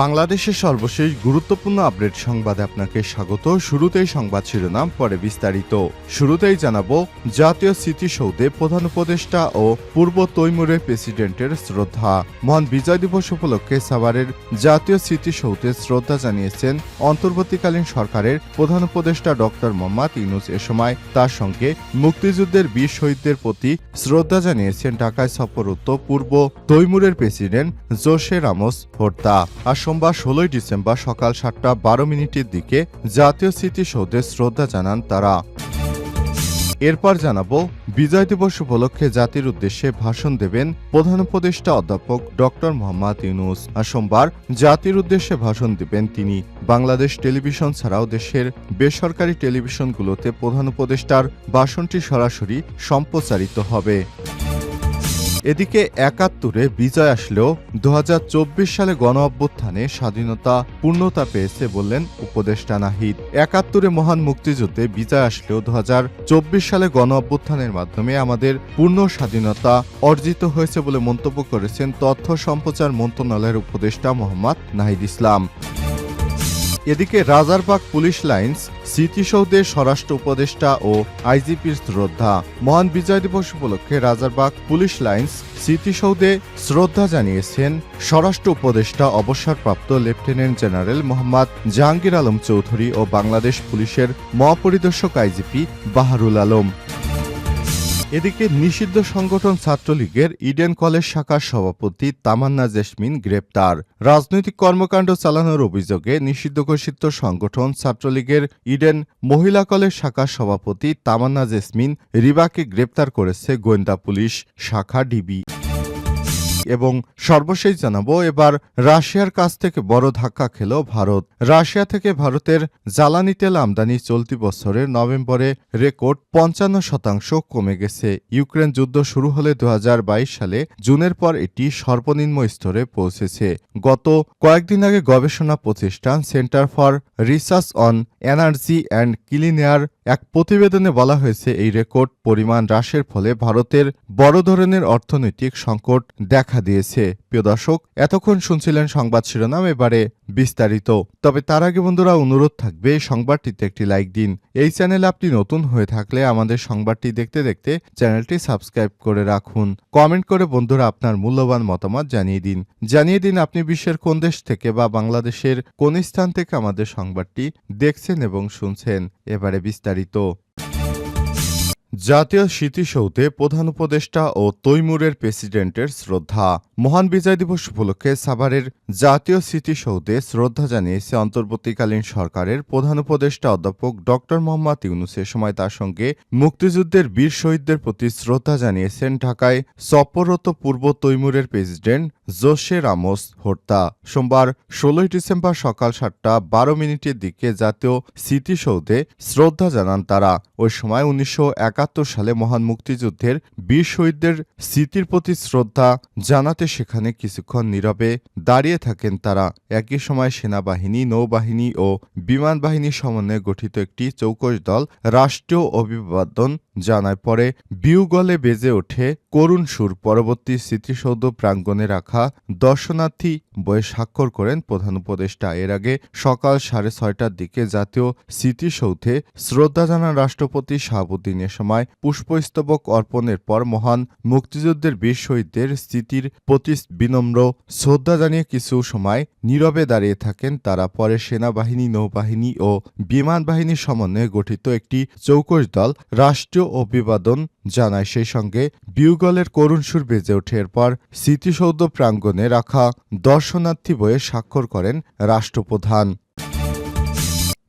বাংলাদেশের সর্বশেষ গুরুত্বপূর্ণ আপডেট সংবাদে আপনাকে স্বাগত। শুরুতেই সংবাদ শিরোনাম, পরে বিস্তারিত। শুরুতেই জানাব, জাতীয় স্মৃতিসৌধে প্রধান উপদেষ্টা ও পূর্ব তৈমুরের প্রেসিডেন্টের শ্রদ্ধা। মহান বিজয় দিবস উপলক্ষে সাভারের জাতীয় স্মৃতিসৌধে শ্রদ্ধা জানিয়েছেন অন্তর্বর্তীকালীন সরকারের প্রধান উপদেষ্টা ডক্টর মোহাম্মদ ইউনুস। এ সময় তার সঙ্গে মুক্তিযুদ্ধের বীর শহীদদের প্রতি শ্রদ্ধা জানিয়েছেন ঢাকায় সফররত পূর্ব তৈমুরের প্রেসিডেন্ট জোসে রামোস হোর্তা আজ সোমবার ষোলোই ডিসেম্বর সকাল সাতটা বারো মিনিটের দিকে জাতীয় স্মৃতিসৌধে শ্রদ্ধা জানান তারা। এরপর জানাব, বিজয় দিবস উপলক্ষে জাতির উদ্দেশ্যে ভাষণ দেবেন প্রধান উপদেষ্টা অধ্যাপক ডক্টর মোহাম্মদ ইউনুস। সোমবার জাতির উদ্দেশ্যে ভাষণ দেবেন তিনি। বাংলাদেশ টেলিভিশন ছাড়াও দেশের বেসরকারি টেলিভিশনগুলোতে প্রধান উপদেষ্টার ভাষণটি সরাসরি সম্প্রচারিত হবে। এদিকে একাত্তরে বিজয় আসলেও দুহাজার চব্বিশ সালে গণ অভ্যুত্থানে স্বাধীনতা, পূর্ণতা পেয়েছে বললেন উপদেষ্টা নাহিদ। একাত্তরে মহান মুক্তিযুদ্ধে বিজয় আসলেও দু হাজার চব্বিশ সালে গণ অভ্যুত্থানের মাধ্যমে আমাদের পূর্ণ স্বাধীনতা অর্জিত হয়েছে বলে মন্তব্য করেছেন তথ্য সম্প্রচার মন্ত্রণালয়ের উপদেষ্টা মোহাম্মদ নাহিদ ইসলাম। এদিকে রাজারবাগ পুলিশ লাইন্স, স্মৃতিসৌধে স্বরাষ্ট্র উপদেষ্টা ও আইজিপির শ্রদ্ধা। মহান বিজয় দিবস উপলক্ষে রাজারবাগ পুলিশ লাইন্স, স্মৃতিসৌধে শ্রদ্ধা জানিয়েছেন স্বরাষ্ট্র উপদেষ্টা, অবসরপ্রাপ্ত লেফটেন্যান্ট জেনারেল মোহাম্মদ জাহাঙ্গীর আলম চৌধুরী ও বাংলাদেশ পুলিশের মহাপরিদর্শক আইজিপি বাহারুল আলম। এদিকে নিষিদ্ধ সংগঠন ছাত্রলীগের ইডেন কলেজ শাখার সভাপতি তামান্না জেসমিন গ্রেপ্তার। রাজনৈতিক কর্মকাণ্ড চালানোর অভিযোগে নিষিদ্ধ ঘোষিত সংগঠন ছাত্রলীগের ইডেন মহিলা কলেজ শাখার সভাপতি তামান্না জেসমিন রিবাকে গ্রেপ্তার করেছে গোয়েন্দা পুলিশ শাখা ডিবি। এবং সর্বশেষ জানাব, এবার রাশিয়ার কাছ থেকে বড় ধাক্কা খেল ভারত। রাশিয়া থেকে ভারতের জ্বালানি তেল আমদানি চলতি বছরের নভেম্বরে রেকর্ড পঞ্চান্ন শতাংশ কমে গেছে। ইউক্রেন যুদ্ধ শুরু হলে দু হাজার বাইশ সালে জুনের পর এটি সর্বনিম্ন স্তরে পৌঁছেছে। গত কয়েকদিন আগে গবেষণা প্রতিষ্ঠান Centre for Research on Energy and Clean Air এক প্রতিবেদনে বলা হয়েছে, এই রেকর্ড পরিমাণ হ্রাসের ফলে ভারতের বড় ধরনের অর্থনৈতিক সংকট দেখা দিয়েছে। প্রিয় দর্শক, এতক্ষণ শুনছিলেন সংবাদ শিরোনাম, এবারে বিস্তারিত। তবে তার আগে বন্ধুরা, অনুরোধ থাকবে, সংবাদটিতে একটি লাইক দিন। এই চ্যানেলে আপনি নতুন হয়ে থাকলে আমাদের সংবাদটি দেখতে দেখতে চ্যানেলটি সাবস্ক্রাইব করে রাখুন। কমেন্ট করে বন্ধুরা আপনার মূল্যবান মতামত জানিয়ে দিন। জানিয়ে দিন আপনি বিশ্বের কোন দেশ থেকে বা বাংলাদেশের কোন স্থান থেকে আমাদের সংবাদটি দেখছেন এবং শুনছেন। এবারে বিস্তারিত たりと জাতীয় স্মৃতিসৌধে প্রধান উপদেষ্টা ও তৈমুরের প্রেসিডেন্টের শ্রদ্ধা। মহান বিজয় দিবস উপলক্ষে সাভারের জাতীয় স্মৃতিসৌধে শ্রদ্ধা জানিয়েছে অন্তর্বর্তীকালীন সরকারের প্রধান উপদেষ্টা অধ্যাপক ড মোহাম্মদ ইউনুস। এ সময় তার সঙ্গে মুক্তিযুদ্ধের বীর শহীদদের প্রতি শ্রদ্ধা জানিয়েছেন ঢাকায় সফররত পূর্ব তৈমুরের প্রেসিডেন্ট জোসে রামোস হোর্তা। সোমবার ষোলোই ডিসেম্বর সকাল সাতটা বারো মিনিটের দিকে জাতীয় স্মৃতিসৌধে শ্রদ্ধা জানান তারা। ওই সময় উনিশশো সালে মহান মুক্তিযুদ্ধের বীর শহীদদের স্মৃতির প্রতি শ্রদ্ধা জানাতে সেখানে কিছুক্ষণ নীরবে দাঁড়িয়ে থাকেন তারা। একই সময় সেনাবাহিনী, নৌবাহিনী ও বিমান বাহিনীর সমন্বয়ে গঠিত একটি চৌকশ দল রাষ্ট্রীয় অভিবাদন জানায়। পরে বিউগলে বেজে ওঠে করুণ সুর পরবর্তী স্মৃতিসৌধ প্রাঙ্গণে রাখা দর্শনার্থী বয়ে স্বাক্ষর করেন প্রধান উপদেষ্টা। এর আগে সকাল সাড়ে ছয়টার দিকে জাতীয় স্মৃতিসৌধে শ্রদ্ধা জানান রাষ্ট্রপতি শাহাবুদ্দিনের সময় পুষ্পস্তবক অর্পণের পর মহান মুক্তিযুদ্ধের বীর শহীদদের স্মৃতির প্রতি বিনম্র শ্রদ্ধা জানিয়ে কিছু সময় নীরবে দাঁড়িয়ে থাকেন। তারা পরে সেনাবাহিনী, নৌবাহিনী ও বিমান বাহিনীর সমন্বয়ে গঠিত একটি চৌকস দল, রাষ্ট্রীয় অভিবাদন জানায় সেই সঙ্গে বিউগলের করুণ সুর বেজে ওঠে। এরপর স্মৃতিসৌধ প্রাঙ্গণে রাখা দর্শনার্থী বইয়ে স্বাক্ষর করেন রাষ্ট্রপ্রধান।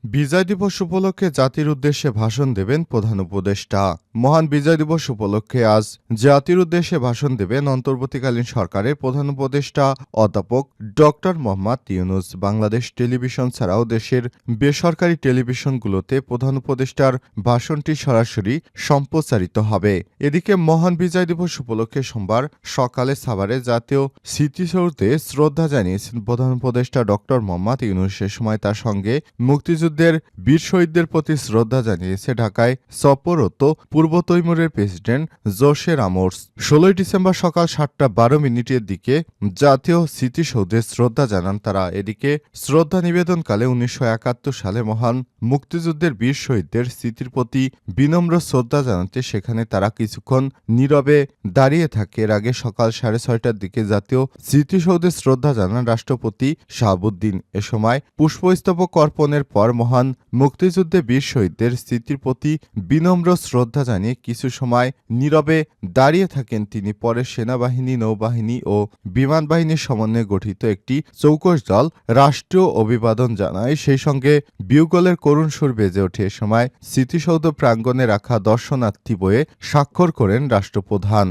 বিজয় দিবস উপলক্ষে জাতির উদ্দেশ্যে ভাষণ দেবেন প্রধান উপদেষ্টা। মহান বিজয় দিবস উপলক্ষে আজ জাতির উদ্দেশ্যে ভাষণ দেবেন অন্তর্বর্তীকালীন সরকারের প্রধান উপদেষ্টা, অধ্যাপক ডক্টর মোহাম্মদ ইউনুস। বাংলাদেশ টেলিভিশন ছাড়াও দেশের বেসরকারি টেলিভিশনগুলোতে প্রধান উপদেষ্টার ভাষণটি সরাসরি সম্প্রচারিত হবে। এদিকে মহান বিজয় দিবস উপলক্ষে সোমবার সকালে সাভারে জাতীয় স্মৃতিসৌধে শ্রদ্ধা জানিয়েছেন প্রধান উপদেষ্টা ডক্টর মোহাম্মদ ইউনুস। সে সময় তার সঙ্গে মুক্তিযুদ্ধ মুক্তিযুদ্ধের বীর শহীদদের প্রতি শ্রদ্ধা জানিয়েছে ঢাকায় সফররত পূর্ব তৈমুরের প্রেসিডেন্ট জোশে রামোর্স ষোলোই ডিসেম্বর সকাল সাতটা বারো মিনিটের দিকে জাতীয় স্মৃতিসৌধে শ্রদ্ধা জানান তারা। এদিকে শ্রদ্ধা নিবেদনকালে উনিশশো একাত্তর সালে মহান মুক্তিযুদ্ধের বীর শহীদদের স্মৃতির প্রতি বিনম্র শ্রদ্ধা জানাতে সেখানে তারা কিছুক্ষণ নীরবে দাঁড়িয়ে থাকে। এর আগে সকাল সাড়ে ছয়টার দিকে জাতীয় স্মৃতিসৌধে শ্রদ্ধা জানান রাষ্ট্রপতি শাহাবুদ্দিন। এ সময় পুষ্পস্তবক অর্পণের পর মহান মুক্তিযুদ্ধে বীর শহীদদের স্মৃতির প্রতি বিনম্র শ্রদ্ধা জানিয়ে কিছু সময় নীরবে দাঁড়িয়ে থাকেন তিনি। পরে সেনাবাহিনী, নৌবাহিনী ও বিমান বাহিনীর সমন্বয়ে গঠিত একটি চৌকস দল রাষ্ট্রীয় অভিবাদন জানায়। সেই সঙ্গে বিউগলের করুণ সুর বেজে ওঠে। এ সময় স্মৃতিসৌধ প্রাঙ্গণে রাখা দর্শনার্থী বয়ে স্বাক্ষর করেন রাষ্ট্রপ্রধান।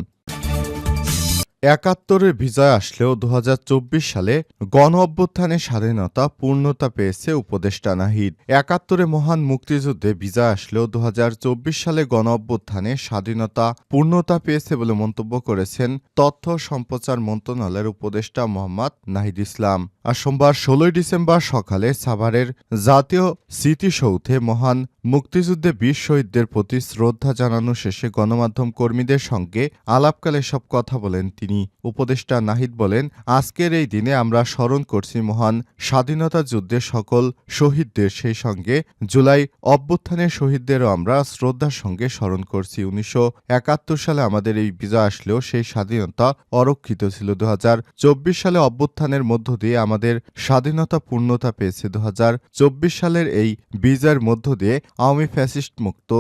একাত্তরের বিজয় আসলেও দু হাজার চব্বিশ সালে গণ অভ্যুত্থানে স্বাধীনতা, পূর্ণতা পেয়েছে উপদেষ্টা নাহিদ। একাত্তরে মহান মুক্তিযুদ্ধে বিজয় আসলেও দু হাজার চব্বিশ সালে গণ অভ্যুত্থানে স্বাধীনতা, পূর্ণতা পেয়েছে বলে মন্তব্য করেছেন তথ্য সম্প্রচার মন্ত্রণালয়ের উপদেষ্টা মোহাম্মদ নাহিদ ইসলাম। আর সোমবার ষোলোই ডিসেম্বর সকালে সাভারের জাতীয় স্মৃতিসৌধে মহান মুক্তিযুদ্ধে বীর শহীদদের প্রতি শ্রদ্ধা জানানো শেষে গণমাধ্যম কর্মীদের সঙ্গে আলাপকালে সব কথা বলেন তিনি। উপদেষ্টা নাহিদ বলেন, আজকের এই দিনে আমরা স্মরণ করছি মহান স্বাধীনতা যুদ্ধের সকল শহীদদের, সেই সঙ্গে জুলাই অভ্যুত্থানের শহীদদেরও আমরা শ্রদ্ধার সঙ্গে স্মরণ করছি। উনিশশো একাত্তর সালে আমাদের এই বিজয় আসলেও সেই স্বাধীনতা অরক্ষিত ছিল। দু হাজার চব্বিশ সালে অভ্যুত্থানের মধ্য দিয়ে আমাদের স্বাধীনতা পূর্ণতা পেয়েছে। দু হাজার চব্বিশ সালের এই বিজয়ের মধ্য দিয়ে আওয়ামী ফ্যাসিস্ট মুক্ত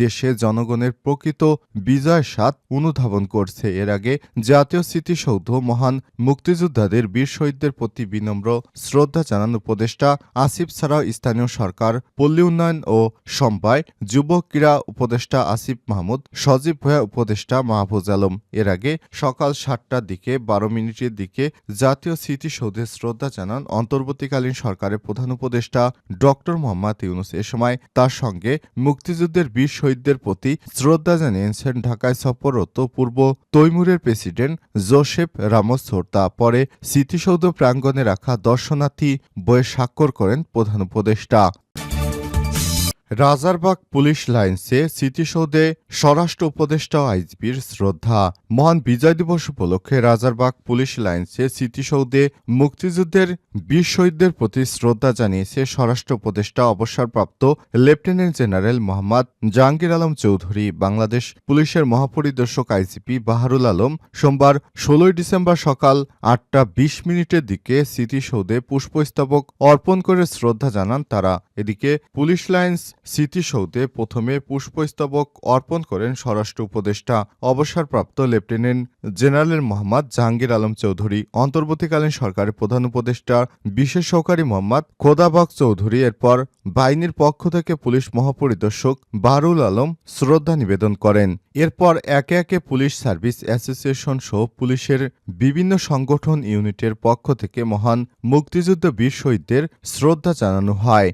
দেশে জনগণের প্রকৃত বিজয় স্বাদ অনুধাবন করছে। এর আগে জাতীয় স্মৃতিসৌধ মহান মুক্তিযোদ্ধাদের বীর শহীদদের প্রতি বিনম্র শ্রদ্ধা জানান উপদেষ্টা আসিফ ছাড়াও স্থানীয় সরকার, পল্লী উন্নয়ন ও সম্পায় যুব ক্রীড়া উপদেষ্টা আসিফ মাহমুদ, সজীব ভয়া উপদেষ্টা মাহফুজ আলম। এর আগে সকাল সাতটার দিকে, বারো মিনিটের দিকে জাতীয় স্মৃতিসৌধে শ্রদ্ধা জানান অন্তর্বর্তীকালীন সরকারের প্রধান উপদেষ্টা ডক্টর মোহাম্মদ ইউনুস। এ সময় তার সঙ্গে মুক্তিযুদ্ধের বীর শহীদদের প্রতি শ্রদ্ধা জানিয়েছেন ঢাকায় সফররত পূর্ব তৈমুরের প্রেসিডেন্ট জোসেফ রামোস হোর্তা পরে স্মৃতিসৌধ প্রাঙ্গণে রাখা দর্শনার্থী বইয়ে স্বাক্ষর করেন প্রধান উপদেষ্টা। রাজারবাগ পুলিশ লাইন্সে স্মৃতিসৌধে স্বরাষ্ট্র উপদেষ্টা আইজিপির শ্রদ্ধা। মহান বিজয় দিবস উপলক্ষে রাজারবাগ পুলিশ লাইন্সে স্মৃতিসৌধে মুক্তিযুদ্ধের বীর শহীদদের প্রতি শ্রদ্ধা জানিয়েছে স্বরাষ্ট্র উপদেষ্টা, অবসরপ্রাপ্ত লেফটেন্যান্ট জেনারেল মোহাম্মদ জাহাঙ্গীর আলম চৌধুরী, বাংলাদেশ পুলিশের মহাপরিদর্শক আইজিপি বাহারুল আলম সোমবার ষোলোই ডিসেম্বর সকাল আটটা বিশ মিনিটের দিকে স্মৃতিসৌধে পুষ্পস্তবক অর্পণ করে শ্রদ্ধা জানান তারা। এদিকে পুলিশ লাইন্স স্মৃতিসৌধে প্রথমে পুষ্পস্তবক অর্পণ করেন স্বরাষ্ট্র উপদেষ্টা, অবসরপ্রাপ্ত লেফটেন্যান্ট জেনারেল মোহাম্মদ জাহাঙ্গীর আলম চৌধুরী, অন্তর্বর্তীকালীন সরকারের প্রধান উপদেষ্টা, বিশেষ সহকারী মোহাম্মদ খোদাবক চৌধুরী, এরপর বাহিনীর পক্ষ থেকে পুলিশ মহাপরিদর্শক বারুল আলম শ্রদ্ধা নিবেদন করেন। এরপর একে একে পুলিশ সার্ভিস অ্যাসোসিয়েশন সহ পুলিশের বিভিন্ন সংগঠন ইউনিটের পক্ষ থেকে মহান মুক্তিযুদ্ধ বীর শহীদদের শ্রদ্ধা জানানো হয়।